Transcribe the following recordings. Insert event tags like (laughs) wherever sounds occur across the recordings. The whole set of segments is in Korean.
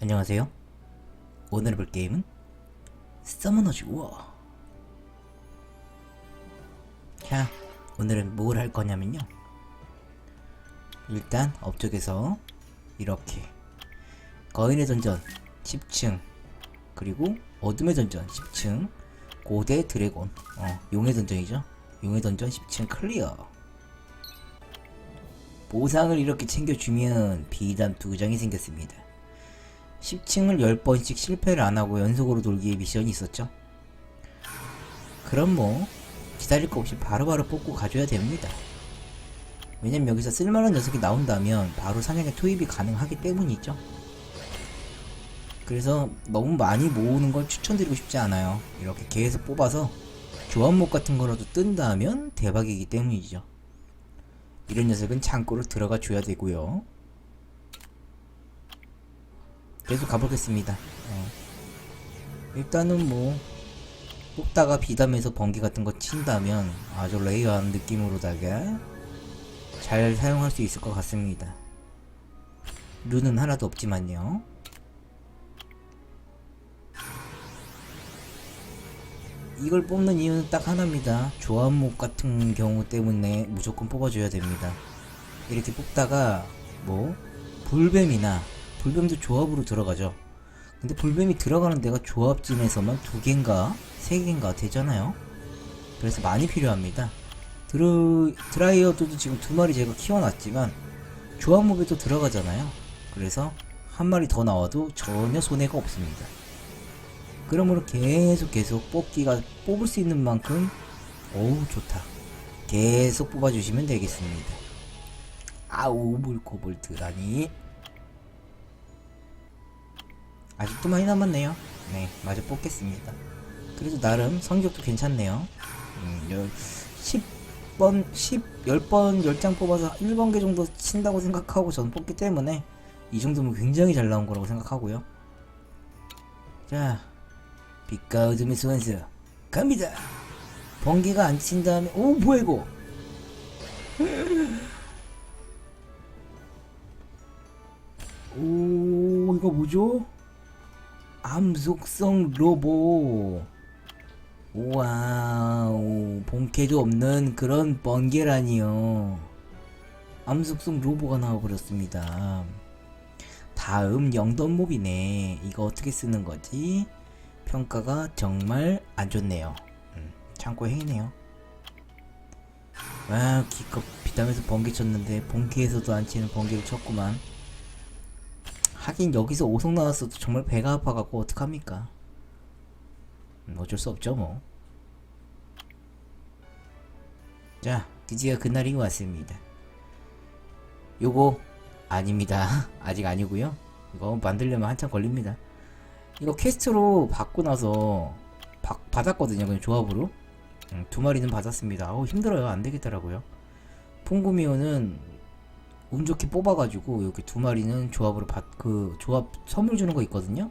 안녕하세요. 오늘 해볼 게임은 서머너즈 워. 자, 오늘은 뭘 할 거냐면요. 일단 업적에서 이렇게 거인의 전전 10층 그리고 어둠의 전전 10층 고대 드래곤 어, 용의 전전이죠. 용의 전전 10층 클리어. 보상을 이렇게 챙겨주면 비담 두 장이 생겼습니다. 10층을 10번씩 실패를 안하고 연속으로 돌기의 미션이 있었죠. 그럼 뭐 기다릴 거 없이 바로바로 뽑고 가줘야 됩니다. 왜냐면 여기서 쓸만한 녀석이 나온다면 바로 사냥에 투입이 가능하기 때문이죠. 그래서 너무 많이 모으는 걸 추천드리고 싶지 않아요. 이렇게 계속 뽑아서 조합목 같은 거라도 뜬다면 대박이기 때문이죠. 이런 녀석은 창고로 들어가 줘야 되고요. 계속 가보겠습니다. 어. 일단은 뭐 뽑다가 비담에서 번개 같은 거 친다면 아주 레이어한 느낌으로다가 잘 사용할 수 있을 것 같습니다. 룬은 하나도 없지만요. 이걸 뽑는 이유는 딱 하나입니다. 조합목 같은 경우 때문에 무조건 뽑아줘야 됩니다. 이렇게 뽑다가 뭐 불뱀이나 불뱀도 조합으로 들어가죠. 근데 불뱀이 들어가는 데가 조합진에서만 두 개인가 세 개인가 되잖아요. 그래서 많이 필요합니다. 드르, 드라이어도 지금 두 마리 제가 키워놨지만 조합목에도 들어가잖아요. 그래서 한 마리 더 나와도 전혀 손해가 없습니다. 그러므로 계속 계속 뽑기가 뽑을 수 있는 만큼 어우 좋다. 계속 뽑아주시면 되겠습니다. 아우 물코볼트라니 아직도 많이 남았네요. 네, 마저 뽑겠습니다. 그래도 나름 성적도 괜찮네요. 음, 열, 10번, 10, 10번, 10장 뽑아서 1번개 정도 친다고 생각하고 저는 뽑기 때문에 이 정도면 굉장히 잘 나온 거라고 생각하고요. 자, 빛과 어둠의 소환수 갑니다. 번개가 안 친 다음에 오 뭐야 이거? 오 이거 뭐죠? 암 속성 로보. 와우 본캐도 없는 그런 번개라니요. 암 속성 로보가 나와버렸습니다. 다음 영던몹이네. 이거 어떻게 쓰는 거지? 평가가 정말 안 좋네요. 음, 창고 행이네요. 와 기껏 비담에서 번개 쳤는데 본캐에서도 안 치는 번개를 쳤구만 하긴 여기서 오성 나왔어도 정말 배가 아파갖고 어떡합니까 음, 어쩔 수 없죠 뭐 자, 드디어 그날이 왔습니다. 요거 아닙니다. (laughs) 아직 아니고요. 이거 만들려면 한참 걸립니다. 이거 퀘스트로 받고 나서 받, 받았거든요. 그냥 조합으로. 음, 두 마리는 받았습니다. 어우 힘들어요. 안 되겠더라고요. 퐁구미오는 운 좋게 뽑아가지고 이렇게 두 마리는 조합으로 받, 그 조합 선물 주는 거 있거든요.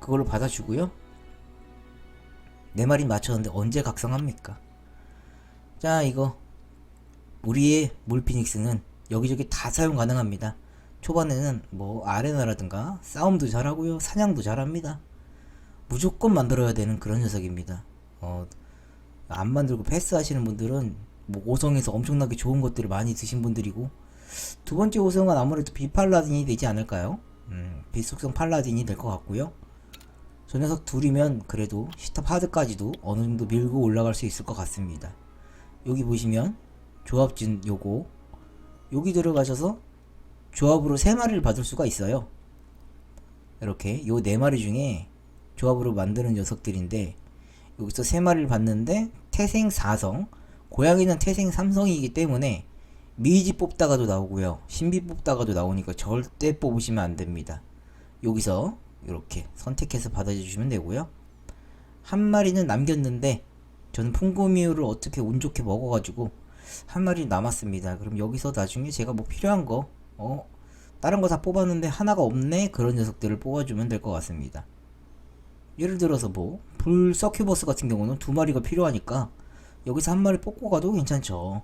그걸로 받아주고요. 네 마리 맞췄는데 언제 각성합니까? 자 이거 우리의 몰피닉스는 여기저기 다 사용 가능합니다 초반에는 뭐 아레나라든가 싸움도 잘하고요 사냥도 잘합니다 무조건 만들어야 되는 그런 녀석입니다 어, 안 만들고 패스 하시는 분들은 뭐 5성에서 엄청나게 좋은 것들을 많이 드신 분들이고 두 번째 5성은 아무래도 비팔라딘이 되지 않을까요? 음, 비속성 팔라딘이 될 것 같고요. 저 녀석 둘이면 그래도 시탑 하드까지도 어느 정도 밀고 올라갈 수 있을 것 같습니다. 여기 보시면 조합진 요거 여기 들어가셔서 조합으로 3마리를 받을 수가 있어요. 이렇게 요 4마리 중에 조합으로 만드는 녀석들인데 여기서 3마리를 받는데 태생 4성 고양이는 태생 3성이기 때문에 미지 뽑다가도 나오고요 신비 뽑다가도 나오니까 절대 뽑으시면 안 됩니다 여기서 이렇게 선택해서 받아주시면 되고요 한 마리는 남겼는데 저는 풍고미우를 어떻게 운 좋게 먹어가지고 한 마리 남았습니다. 그럼 여기서 나중에 제가 뭐 필요한 거, 어, 다른 거 다 뽑았는데 하나가 없네? 그런 녀석들을 뽑아주면 될 것 같습니다. 예를 들어서 뭐, 불 서큐버스 같은 경우는 두 마리가 필요하니까 여기서 한 마리 뽑고 가도 괜찮죠.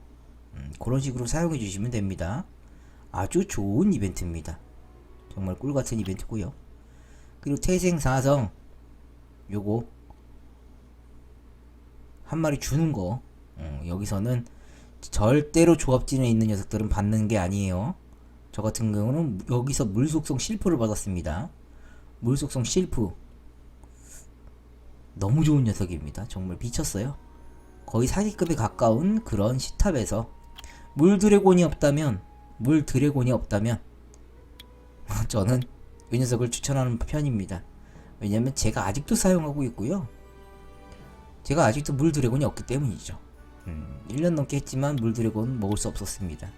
음, 그런 식으로 사용해 주시면 됩니다. 아주 좋은 이벤트입니다. 정말 꿀같은 이벤트고요. 그리고 태생 사성 요거 한 마리 주는 거 어, 여기서는 절대로 조합진에 있는 녀석들은 받는 게 아니에요. 저 같은 경우는 여기서 물속성 실프를 받았습니다. 물속성 실프. 너무 좋은 녀석입니다. 정말 미쳤어요. 거의 사기급에 가까운 그런 시탑에서 물 드래곤이 없다면 물 드래곤이 없다면 (laughs) 저는 이 녀석을 추천하는 편입니다. 왜냐면 제가 아직도 사용하고 있고요. 제가 아직도 물 드래곤이 없기 때문이죠. 음, 1년 넘게 했지만 물 드래곤 먹을 수 없었습니다.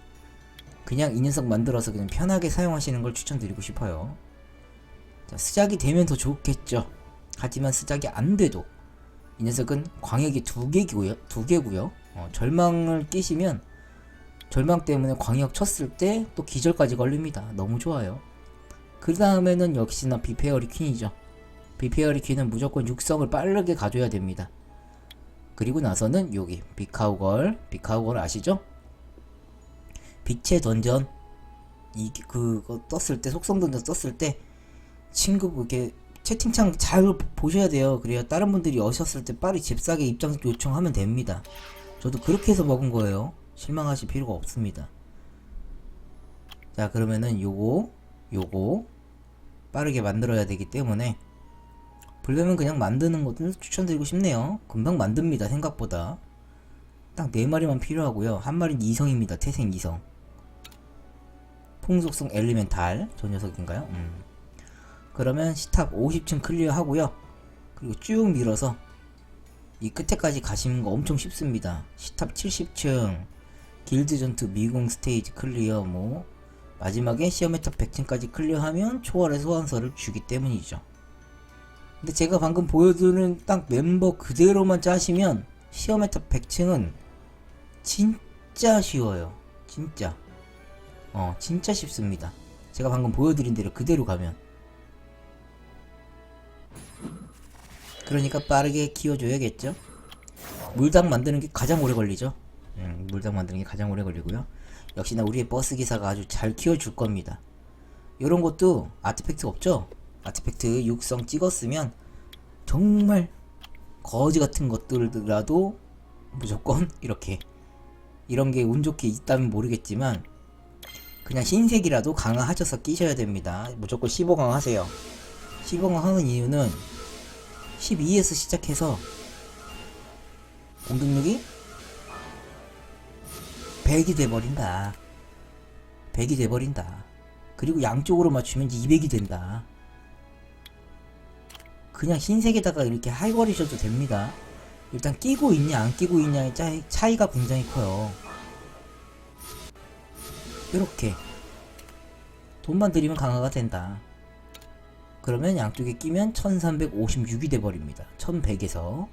그냥 이 녀석 만들어서 그냥 편하게 사용하시는 걸 추천드리고 싶어요. 자, 스작이 되면 더 좋겠죠. 하지만 스작이 안 돼도 이 녀석은 광역이 두 개고요. 두 개고요. 어, 절망을 끼시면 절망 때문에 광역 쳤을 때 또 기절까지 걸립니다. 너무 좋아요. 그 다음에는 역시나 비페어리 퀸이죠. 비페어리 퀸은 무조건 육성을 빠르게 가져야 됩니다. 그리고 나서는 여기 비카우걸, 비카우걸 아시죠? 빛의 던전 이 그거 떴을 때 속성 던전 떴을 때 친구 그게 채팅창 잘 보셔야 돼요. 그래야 다른 분들이 오셨을 때 빨리 잽싸게 입장 요청하면 됩니다. 저도 그렇게 해서 먹은 거예요. 실망하실 필요가 없습니다. 자 그러면은 요거 요거 빠르게 만들어야 되기 때문에 불려면 그냥 만드는 것도 추천드리고 싶네요. 금방 만듭니다. 생각보다 딱 4마리만 필요하고요. 한 마리는 이성입니다. 태생 이성 풍속성 엘리멘탈 저 녀석인가요? 음. 그러면 시탑 50층 클리어 하고요. 그리고 쭉 밀어서 이 끝에까지 가시는 거 엄청 쉽습니다. 시탑 70층 길드 전투 미궁 스테이지 클리어 뭐 마지막에 시어메타 100층까지 클리어하면 초월의 소환서를 주기 때문이죠. 근데 제가 방금 보여드린 딱 멤버 그대로만 짜시면 시어메타 100층은 진짜 쉬워요. 진짜. 어, 진짜 쉽습니다. 제가 방금 보여드린 대로 그대로 가면. 그러니까 빠르게 키워줘야겠죠? 물당 만드는 게 가장 오래 걸리죠? 음, 물당 만드는 게 가장 오래 걸리고요. 역시나 우리의 버스 기사가 아주 잘 키워줄 겁니다. 이런 것도 아티팩트 없죠? 아티팩트 육성 찍었으면 정말 거지 같은 것들이라도 무조건 이렇게 이런 게 운 좋게 있다면 모르겠지만 그냥 흰색이라도 강화하셔서 끼셔야 됩니다. 무조건 15강 하세요. 15강 하는 이유는 12에서 시작해서 공격력이 100이 돼버린다. 100이 돼버린다. 그리고 양쪽으로 맞추면 200이 된다. 그냥 흰색에다가 이렇게 하이버리셔도 됩니다. 일단 끼고 있냐 안 끼고 있냐의 차이, 차이가 굉장히 커요. 이렇게 돈만 들이면 강화가 된다. 그러면 양쪽에 끼면 1356이 돼버립니다. 1100에서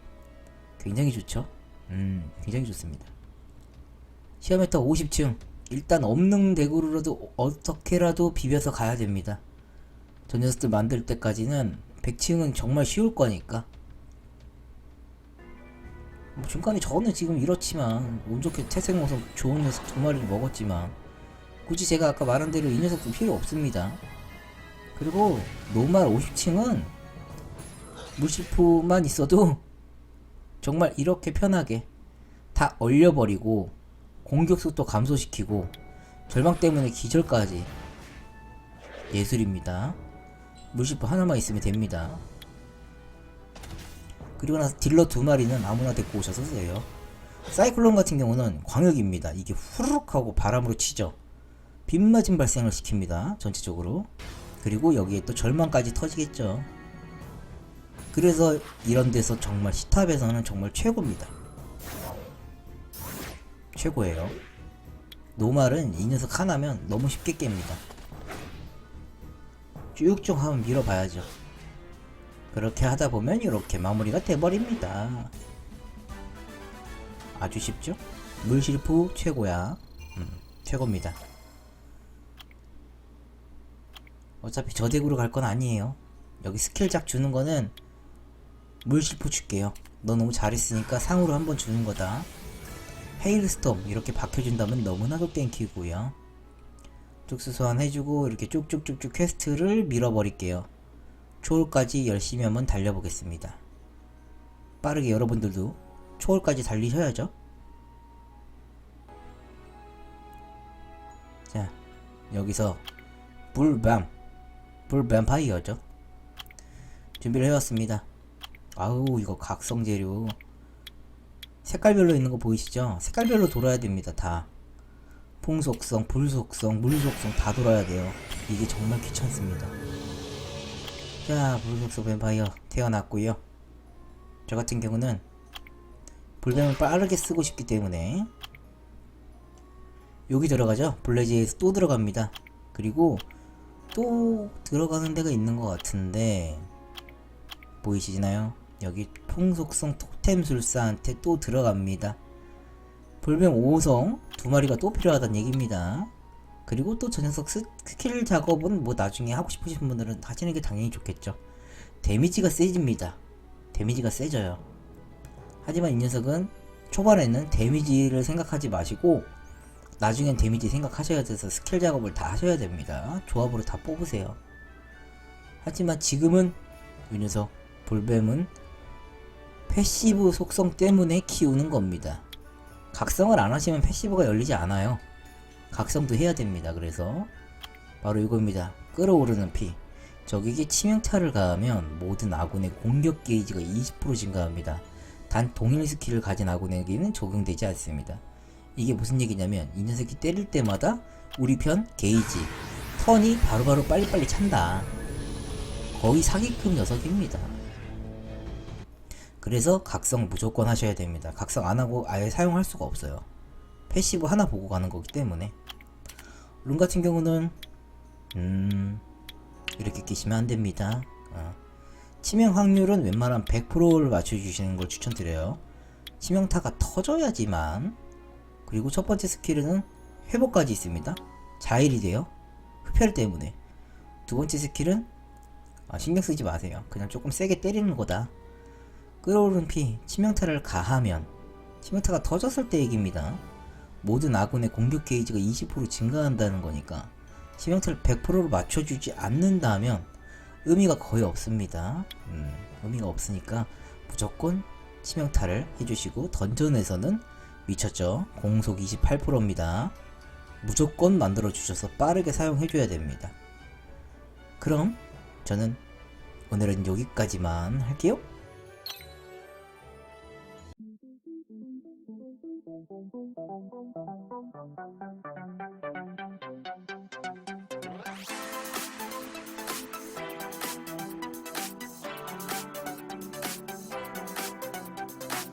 굉장히 좋죠? 음, 굉장히 좋습니다. 시어메타 50층 일단 없는 대구로라도 어떻게라도 비벼서 가야 됩니다. 저 녀석들 만들 때까지는 100층은 정말 쉬울 거니까 뭐 중간에 저는 지금 이렇지만 운 좋게 태생모성 좋은 녀석 두 마리를 먹었지만 굳이 제가 아까 말한 대로 이 녀석도 필요 없습니다. 그리고 노말 50층은 물실프만 있어도 (laughs) 정말 이렇게 편하게 다 얼려버리고 공격 속도 감소시키고 절망 때문에 기절까지 예술입니다. 물실프 하나만 있으면 됩니다. 그리고 나서 딜러 두 마리는 아무나 데리고 오셔서 돼요. 사이클론 같은 경우는 광역입니다. 이게 후루룩 하고 바람으로 치죠. 빗맞음 발생을 시킵니다. 전체적으로. 그리고 여기에 또 절망까지 터지겠죠. 그래서 이런 데서 정말 시탑에서는 정말 최고입니다. 최고예요. 노말은 이 녀석 하나면 너무 쉽게 깹니다. 쭉쭉 한번 밀어봐야죠. 그렇게 하다 보면 이렇게 마무리가 돼버립니다. 아주 쉽죠? 물실프 최고야. 음, 최고입니다. 어차피 저 덱으로 갈 건 아니에요. 여기 스킬작 주는 거는 물실프 줄게요. 너 너무 잘했으니까 상으로 한번 주는 거다. 헤일스톰 이렇게 박혀준다면 너무나도 땡키고요. 쭉 소환 해주고 이렇게 쭉쭉쭉쭉 퀘스트를 밀어버릴게요. 초월까지 열심히 한번 달려보겠습니다. 빠르게 여러분들도 초월까지 달리셔야죠. 자, 여기서 불뱀, 불뱀파이어죠. 준비를 해왔습니다. 아우, 이거 각성 재료. 색깔별로 있는 거 보이시죠? 색깔별로 돌아야 됩니다, 다. 풍속성, 불 속성, 물 속성 다 돌아야 돼요. 이게 정말 귀찮습니다. 자, 불 속성 뱀파이어 태어났고요. 저 같은 경우는 불뱀을 빠르게 쓰고 싶기 때문에 여기 들어가죠. 블레지에서 또 들어갑니다. 그리고 또 들어가는 데가 있는 것 같은데 보이시나요? 여기 풍속성 토 템술사한테 또 들어갑니다. 불뱀 5호성 두 마리가 또 필요하다는 얘기입니다. 그리고 또 저 녀석 스- 스킬 작업은 뭐 나중에 하고 싶으신 분들은 하시는 게 당연히 좋겠죠. 데미지가 세집니다. 데미지가 세져요. 하지만 이 녀석은 초반에는 데미지를 생각하지 마시고 나중엔 데미지 생각하셔야 돼서 스킬 작업을 다 하셔야 됩니다. 조합으로 다 뽑으세요. 하지만 지금은 이 녀석 볼뱀은 패시브 속성 때문에 키우는 겁니다. 각성을 안 하시면 패시브가 열리지 않아요. 각성도 해야 됩니다. 그래서 바로 이겁니다. 끓어오르는 피. 적에게 치명타를 가하면 모든 아군의 공격 게이지가 20% 증가합니다. 단 동일 스킬을 가진 아군에게는 적용되지 않습니다. 이게 무슨 얘기냐면 이 녀석이 때릴 때마다 우리 편 게이지 턴이 바로바로 빨리빨리 찬다. 거의 사기급 녀석입니다. 그래서 각성 무조건 하셔야 됩니다. 각성 안 하고 아예 사용할 수가 없어요. 패시브 하나 보고 가는 거기 때문에. 룬 같은 경우는 음 이렇게 끼시면 안 됩니다. 어. 치명 확률은 웬만하면 100%를 맞춰주시는 걸 추천드려요. 치명타가 터져야지만 그리고 첫 번째 스킬은 회복까지 있습니다. 자일이 돼요. 흡혈 때문에. 두 번째 스킬은 아, 신경 쓰지 마세요. 그냥 조금 세게 때리는 거다. 끓어오른 피, 치명타를 가하면 치명타가 터졌을 때 얘기입니다. 모든 아군의 공격 게이지가 20% 증가한다는 거니까 치명타를 100%로 맞춰주지 않는다면 의미가 거의 없습니다. 음, 의미가 없으니까 무조건 치명타를 해주시고 던전에서는 미쳤죠. 공속 28%입니다. 무조건 만들어 주셔서 빠르게 사용해 줘야 됩니다. 그럼 저는 오늘은 여기까지만 할게요.